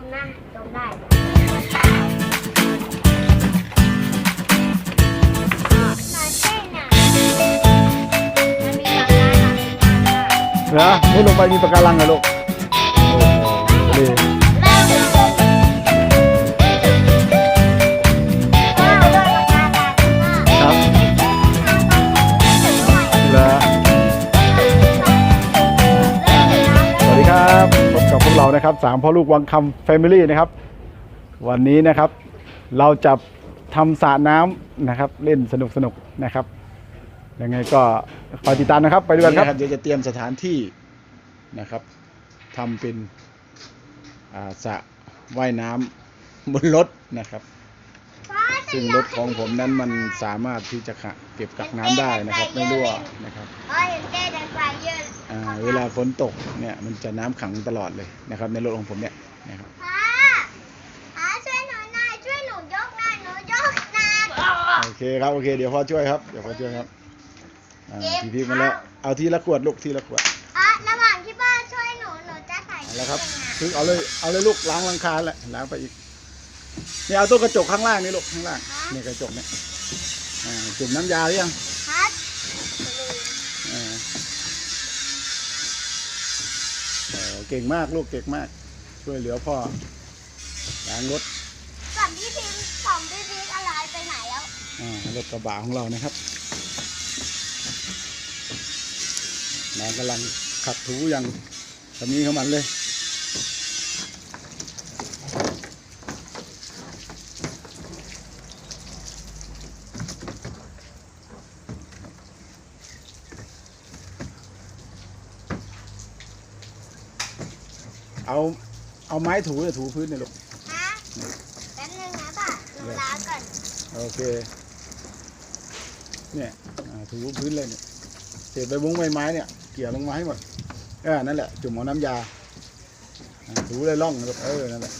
มนะดมได้มนอะไม่ลงไปมีปะการังเหรอลูกโนะครับสามพ่อลูกวังคำแฟมิลี่นะครับ วันนี้นะครับ เราจะทำสระน้ำนะครับ เล่นสนุกสนุกๆนะครับยังไงก็คอยติดตามนะครับ ไปดูกันครับเดี๋ยวจะเตรียมสถานที่นะครับทำเป็นอ่าสระว่ายน้ำบนรถนะครับ ซึ่งรถของผมนั้นมันสามารถที่จะขะเก็บกักน้ำได้นะครับ ไม่รั่วนะครับ เอ้ยเต้นไฟเยอะอ่าเวลาฝนตกเนี่ยมันจะน้ำขังตลอดเลยนะครับ ในรถของผมเนี่ยนะครับพ่อพ่อช่วยหนูหน่อยช่วยหนูยกหน่อยหนูยกหนักโอเคครับโอเคเดี๋ยวพ่อช่วยครับเดี๋ยวพ่อช่วยครับอ่าเก็บพี่พี่มาแล้วเอาทีละขวดลูกทีละขวดอะระหว่างที่พ่อช่วยหนูหนูจะใส่เอาแล้วครับเองนะคือเอาเลยเอาเลยลูกล้างหลังคาแหละล้างไปอีกนี่เอาตัวกระจกข้างล่างนี่ลูกข้างล่างนี่กระจกเนี่ยอ่าจุ่มน้ำยาหรือยังพั เก่งมากลูกเก่งมาก ช่วยเหลือพ่อล้างรถกับพี่พิมพ์ของพี่พิมพ์อะไรไปไหนแล้วอ่ารถกระบะของเรานะครับนางกำลังขัดถูอย่างทำนี้เขามันเลย เอาเอาไม้ถูเลยถูพื้นเนี่ยลูกฮะแป๊บนึงนะป่ะหนูล้างก่อนโอเค เนี่ยอ่าถูพื้นเลยเนี่ยเศษใบวงใบไม้เนี่ยเกี่ยวลงมาให้หมดเออนั่นแหละ จุ่มเอาน้ำยาอ่าถูเลยล่องนะครับเออนั่นแหละ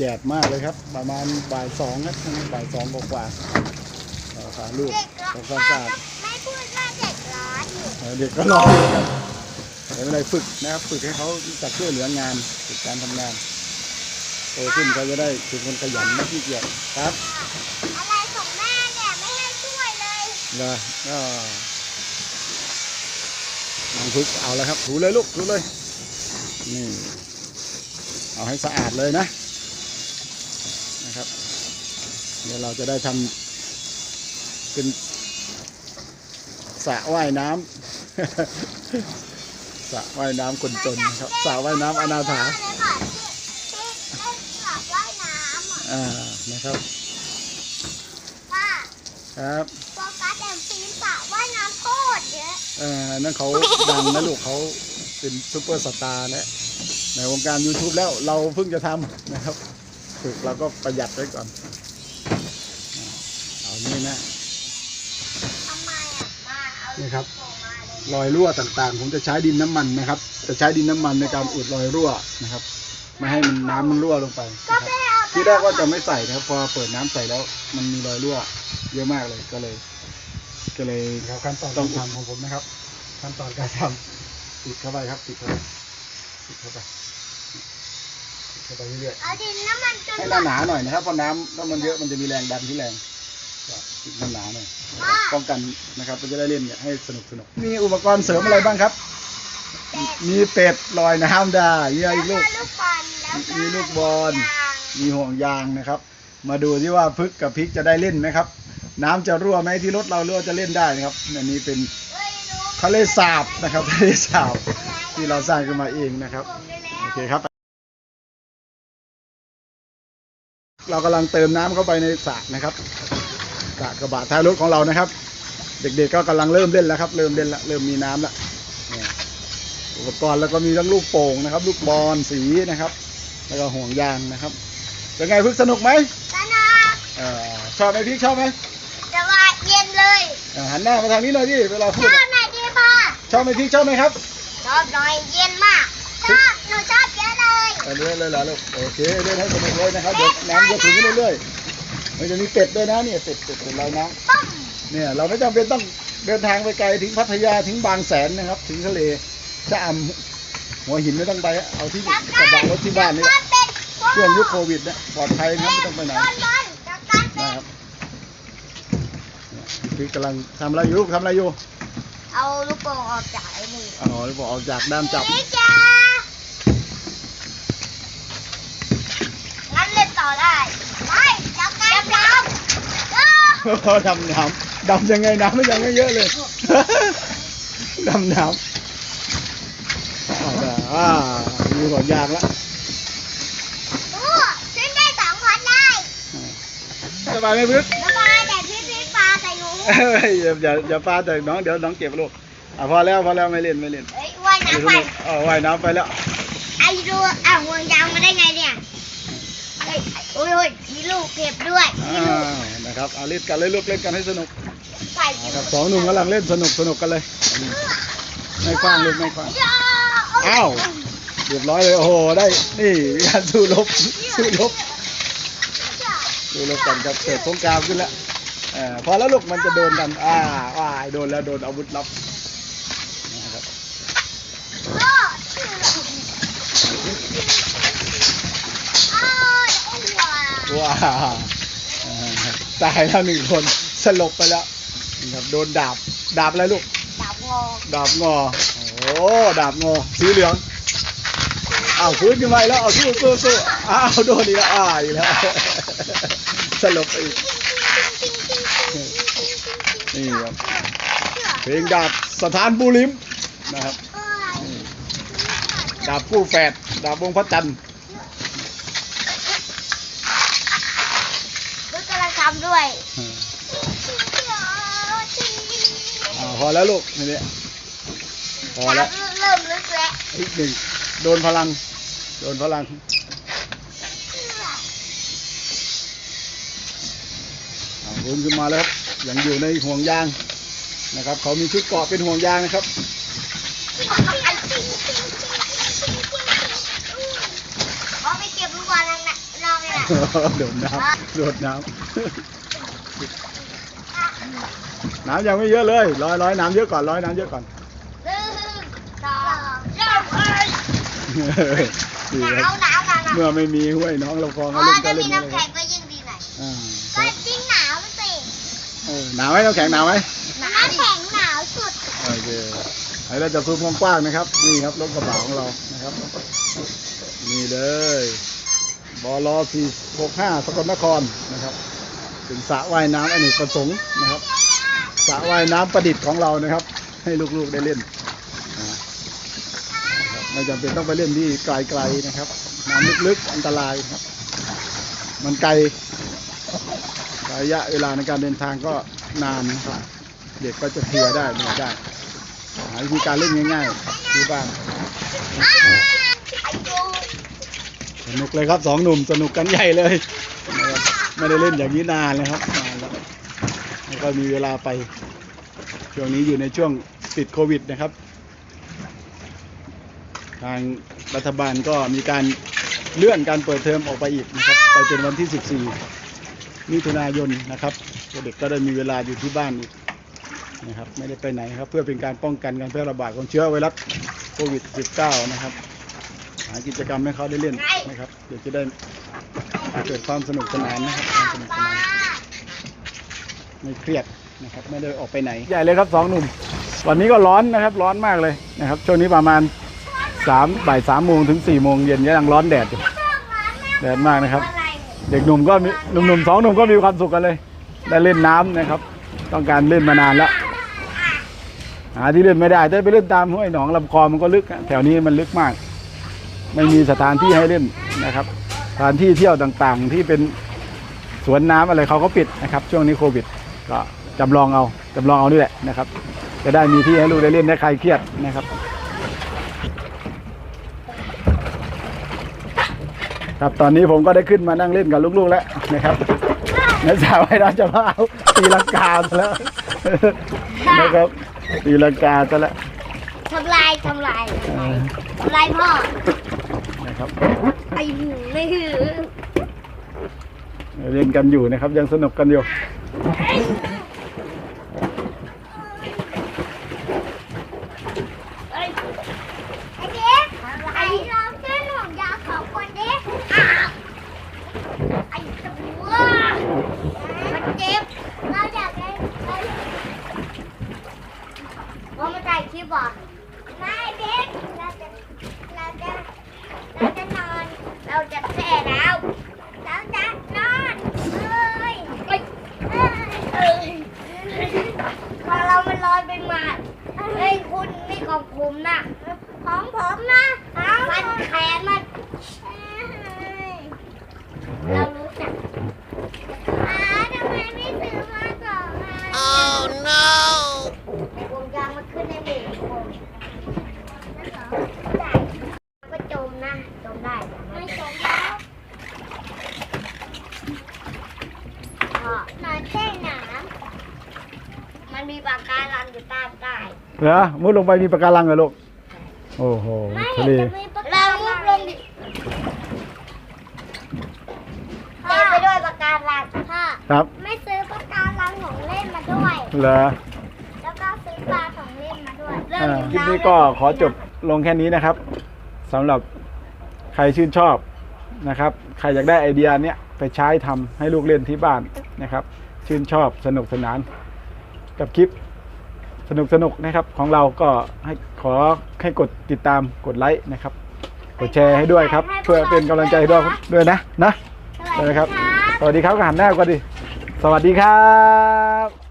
แดดมากเลยครับ ประมาณบ่ายสองครับบ่ายสองกว่าๆเอาขาลูกเด็กร้อนทำคพ่วาอมสะอาดไม่พูดว่าเด็กร้อนอยู่เออเด็กก็รออยู่ครับไม่เป็นไรฝึกนะครับฝึกให้เขาจัดช่วยเหลืองานฝึกการทำงานโตขึ้นเขาจะได้เป็นคนขยันไม่ขี้เกียจครับอะไรของแม่เนี่ยไม่ให้ช่วยเลยเหรอก็น้องฝึกเอาแล้วครับถูเลยลูกถูเลยนี่เอาให้สะอาดเลยนะ นะครับ เดี๋ยวเราจะได้ทำเป็นสระว่ายน้ำสระว่ายน้ำคนจนนะครับสระว่ายน้ำอนาถาเลยค่ะที่ที่เล่นสระว่ายน้ำอะอ่านะครับว่าครับโฟกัสแอมฟิล์มสระว่ายน้ำโคตรเยอะเอ่อนั่นเขาดังนะลูกเขาเป็นซูเปอร์สตาร์นะในวงการ YouTube แล้วเราเพิ่งจะทำนะครับ ฝึกเราก็ประหยัดไว้ก่อนอ่าเอานี่นะทำไมอะมาเอานี่ครับโผล่มาเลยรอยรั่วต่างๆ ผมจะใช้ดินน้ำมันนะครับ จะใช้ดินน้ำมันในการอุดรอยรั่วนะครับ ไม่ให้มันน้ำมันรั่วลงไปก็นะครับไม่เอาที่แรกว่าจะไม่ใส่นะครับ พอเปิดน้ำใส่แล้ว มันมีรอยรั่ว เยอะมากเลยก็เลย ก็เลยครับขั้นตอนการทำของผมนะครับขั้นตอนการทำติดเข้าไปครับติดเข้าไปติดเข้าไปติด เข้าไปเรื่อยเอาดินน้ำมันจๆนให้หมดหนาๆหน่อยนะครับเพราะน้ำถ้ามันเยอะมันจะมีแรงดันที่แรงก็ติดหนาๆหน่อยว่าป้องกันนะครับมันจะได้เล่นเนี่ยให้สนุกสนุกมีอุปกรณ์เสริมอะไรบ้างครับ เป็ดมีเป็ดลอยน้ำได้มีอะไรแล้วอีกก็ลูกลูกบอลแล้วก็มีลูกบอล ยางมีห่วงยางนะครับ มาดูที่ว่าพึกกับพริกจะได้เล่นไหมครับ น้ำจะรั่วไหมที่รถเรารั่วจะเล่นได้นะครับอันนี้เป็นเอ้ยรู้ทะเลสาบนะครับทะเลสาบที่เราสร้างขึ้นมาเองนะครับผมได้แล้ว โอเคครับ เรากำลังเติมน้ำเข้าไปในสระนะครับสระกระบะท้ายรถของเรานะครับ เด็กๆก็กำลังเริ่มเล่นแล้วครับ เริ่มเล่นแล้วเริ่มมีน้ำแล้วเนี่ยอุปกรณ์แล้วก็มีทั้งลูกโป่งนะครับ ลูกบอลสีนะครับ แล้วก็ห่วงยางนะครับเป็นไงพึกสนุกไหมสนุกเออชอบไหมพี่ชอบไหมจะว่าเย็นเลยเออหันหน้ามาทางนี้หน่อยดิเวลาชพูดอบอะไหนดีพ่อชอบไหมพี่ชอบไหมครับชอบหน่อยเย็นมากชอบ หนูชอบเยอะเลยเรื่อยเลยเหรอลูกโอเคเล่นให้สนุกเลยนะครับเดี๋ยวน้ำจะถึงเรื่อยๆมันจะมีเป็ดด้วยนะเนี่ยเป็ดเป็ดเป็ดลอยน้ำเนี่ยเราไม่จำเป็นต้องเดินทางไปไกลถึงพัทยาถึงบางแสนนะครับ ถึงทะเลชะอำหัวหินไม่ต้องไปเอาที่กระบะรถที่บ้านนี่แหละเป็ดช่วงยุคโควิดเนี่ยปลอดภัยนะครับไม่ต้องไปไหนบอลบอลจัดการเป็นะดครับเนี่ยคือกำลังทำอะไรอยู่ลูกทำอะไรอยู่เอาลูกโป่งออกจากไอ้นี่อ๋อบอกออกจากด้ามจับ นี่จ้างั้นเล่นต่อ ได้ไปจับการจับน้ำดำน้ำดำยังไงน้ำไม่ยังไม่เยอะเลย ดำน้ำเอาได้อ่ามีหัวยางแล้วโอ้ขึ้นได้สองคนได้สบายไหมพึ่งแล้วมาแต่พี่พี่ปลาใส่หนูเอ้ยอย่าอย่าอย่าปาแต่น้องเดี๋ยวน้องเก็บลูกอะพอแล้วพอแล้วไม่เล่นไม่เล่นเอ้ยว่ายน้ำไปเออว่ายน้ำไปแล้ว ไอ้ดูอะห่วงยางมาได้ไงเนี่ยเอ้ยโอ้ยโอ้ยมีลูกเก็บด้วยมีอ่าลูกนะครับเอาเล่นกันเลยลูกเล่นกันให้สนุกใส่นะครับสองหนุ่มกำลังเล่นสนุกสนุกกันเลยไม่คว้างลูกไม่คว้างอ้าวเรียบร้อยเลยโอ้โหได้นี่มีการสู้รบสู้รบสู้รบกันครับเกิดสงครามขึ้นแล้วเออพอแล้วลูกมันจะโดนกันอ่าอ่าโดนแล้วโดนอาวุธลับนะครับว้า วเออตายแล้วหนึ่งคนสลบไปแล้วนะครับโดนดาบดาบอะไรลูก ดาบงอ ดาบงอ โอ้ดาบงอสีเหลืองอ้าวฟื้นขึ้นมาอีกแล้วเอาสู้สู้สู้อ้าวโดนอีกแล้วอ้าวอีกแล้วสลบไปอีกนี่ครับเพลงดาบสถานบูริมนะครับนี่ดาบกู้แฝดดาบวงพระจันทร์ ลูกกำลังทำด้วยอ่าพอแล้วลูกนี่เนี่ยพอแล้วเริ่มลึกแล้วอีกหนึ่งโดนพลัง โดนพลังอ่าวนขึ้นมาแล้วครับยังอยู่ในห่วงยางนะครับ เขามีชุดเกราะเป็นห่วงยางนะครับเอาไปเก็บลูกบอลนั่นน่ะนอกนี่แหละโดดน้ำโดดน้ำ น้ำยังไม่เยอะเลยร้อยร้อยน้ำเยอะก่อนร้อยน้ำเยอะก่อนหนึ่งสองสามเอ้ยดีหครันาบวหนาวหนาวหนาวเมื่อไม่มีห้วยน้องเราคลองอ๋เขาอเล่นก็ถ้าเล่มีนเลยน้ำแข็งก็ยิ่งดีหน่อยอ่าคก็รับจริงหนาวสิเออหนาวไหมน้ำแข็งหนาวไหมน้ำแข็งหนาวสุดโอเคไอ้เราจะซูมกว้างๆนะครับ นี่ครับรถกระบะของเรานะครับ นี่เลยบล465สกลนครนะครับ เป็นสระว่ายน้ำอเนกประสงค์นะครับสระว่ายน้ำประดิษฐ์ของเรานะครับ ให้ลูกๆได้เล่นอ่านะครับไม่จำเป็นต้องไปเล่นที่ไกลๆนะครับน้ำลึกๆอันตรายครับ มันไกลระยะเวลาในการเดินทางก็นานนะครับ เด็กก็จะเพลียได้เหนื่อยได้หาวิธีการเล่นง่ายๆที่บ้านไอ้จูสนุกเลยครับสองหนุ่มสนุกกันใหญ่เลยนะครับ ไม่ได้เล่นอย่างนี้นานเลยครับนานแล้วแล้วก็มีเวลาไป ช่วงนี้อยู่ในช่วงติดโควิดนะครับ ทางรัฐบาลก็มีการเลื่อนการเปิดเทอมออกไปอีกนะครับไปเป็นวันที่ 14 มิถุนายนนะครับเด็กก็ได้มีเวลาอยู่ที่บ้านอีกนะครับไม่ได้ไปไหนครับ เพื่อเป็นการป้องกันการแพร่ระบาดของเชื้อไวรัสโควิด -19 นะครับ หากิจกรรมให้เขาได้เล่นนะครับ เดี๋ยวจะได้ เกิดความสนุกสนานนะครับความสนุกสนานไม่เครียดนะครับ ไม่ได้ออกไปไหน ใหญ่เลยครับสองหนุ่ม วันนี้ก็ร้อนนะครับ ร้อนมากเลยนะครับ ช่วงนี้ประมาณสามบ่ายสามโมงถึงสี่โมงเย็นยังร้อนแดดอยู่แดดมากนะครับ เด็กหนุ่มก็มีหนุ่มๆสองหนุ่มก็มีความสุขกันเลย ได้เล่นน้ำนะครับ ต้องการเล่นมานานแล้วหาที่เล่นไม่ได้แต่ไปเล่นตามห้วยหนองลำคลอมันก็ลึก แถวนี้มันลึกมาก ไม่มีสถานที่ให้เล่นนะครับ สถานที่เที่ยวต่างๆ ที่เป็นสวนน้ำอะไรเขาก็ปิดนะครับ ช่วงนี้โควิด ก็จำลองเอาจำลองเอานี่แหละนะครับ จะได้มีที่ให้ลูกได้เล่นได้คลายเครียดนะครับ ครับตอนนี้ผมก็ได้ขึ้นมานั่งเล่นกับลูกๆแล้วนะครับนักสาวให้เราจะมาเอาตีลังกาซะแล้วนะครับตีลังกาซะแล้วทำลายทำลายทำลายพ่อ ครับไม่หือไม่หือเล่นกันอยู่นะครับ ยังสนุกกันอยู่ไอ้เด็กไอ้เราเส้นห่วงยาวสองคนเด็กอ้าวไอ้ตัวมันเจ็บเราอยากได้เราว่ามาถ่ายคลิปเหรอไม่เด็กเราจะเราจะเราจะนอน เราจะแช่แล้วเราจะนอนเอ้ยเอ้ยเอ้ยพอเรามันลอยไปมาเฮ้ยคุณนี่ของผมนะของผมนะมันแขนมัน เรารู้จักอ้าทำไมไม่ซื้อมาก่อนอะ oh no วงยางมันขึ้นในเบรกผมนั่นเหรอได้ก็จมนะ จมได้ไม่จมแล้วพ่อนอนแช่น้ำมันมีปาก การังอยู่ใต้ใต้เหรอมุดลงไปมีปะการังเหรอลูก โอ้โหไม่ทะเลเห็นจะมีปากการังเรามุดลงดิเต็มไปด้วยปากการังพ่อครับไม่ซื้อปากการังของเล่นมาด้วย เหรอ แล้วก็ซื้อปลาของเล่นมาด้วยอ่าคลิปนี้ก็ขอจบลงแค่นี้นะครับสำหรับใครชื่นชอบนะครับ ใครอยากได้ไอเดียเนี้ยไปใช้ทำให้ลูกเล่นที่บ้านนะครับ ชื่นชอบสนุกสนาน กับคลิป สนุกสนุกๆนะครับของเราก็ให้ขอให้กดติดตามกดไลค์นะครับ กดแชร์ให้ด้วยครับ เพื่อเป็นกำลังใจด้วยด้วยนะนะสวัสนะดีครับครับ สวัสดีครับก็หันหน้าก่อนดิสวัสดีครับ